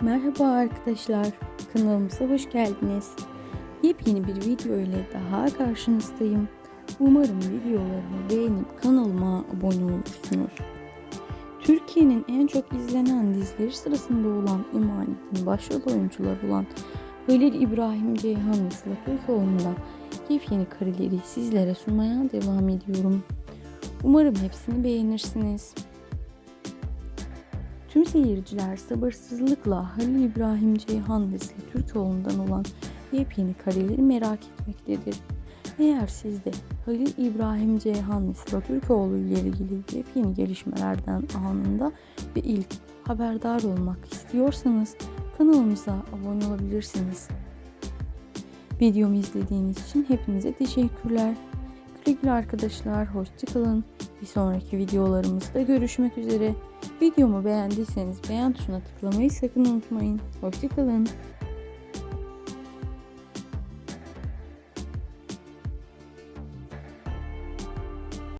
Merhaba arkadaşlar, kanalımıza hoş geldiniz. Yepyeni bir video ile daha karşınızdayım. Umarım videolarımı beğenip kanalıma abone olursunuz. Türkiye'nin en çok izlenen dizileri sırasında olan Emanet'in başrol oyuncuları olan Halil İbrahim Ceyhan ve Sıla Türkoğlu'ndan yepyeni kareleri sizlere sunmaya devam ediyorum. Umarım hepsini beğenirsiniz. Tüm seyirciler sabırsızlıkla Halil İbrahim Ceyhan ve Sıla Türkoğlu'ndan olan yepyeni kareleri merak etmektedir. Eğer siz de Halil İbrahim Ceyhan ve Sıla Türkoğlu ile ilgili yepyeni gelişmelerden anında ve ilk haberdar olmak istiyorsanız kanalımıza abone olabilirsiniz. Videomu izlediğiniz için hepinize teşekkürler. Güle güle arkadaşlar, hoşçakalın. Bir sonraki videolarımızda görüşmek üzere. Videomu beğendiyseniz beğen tuşuna tıklamayı sakın unutmayın. Hoşçakalın.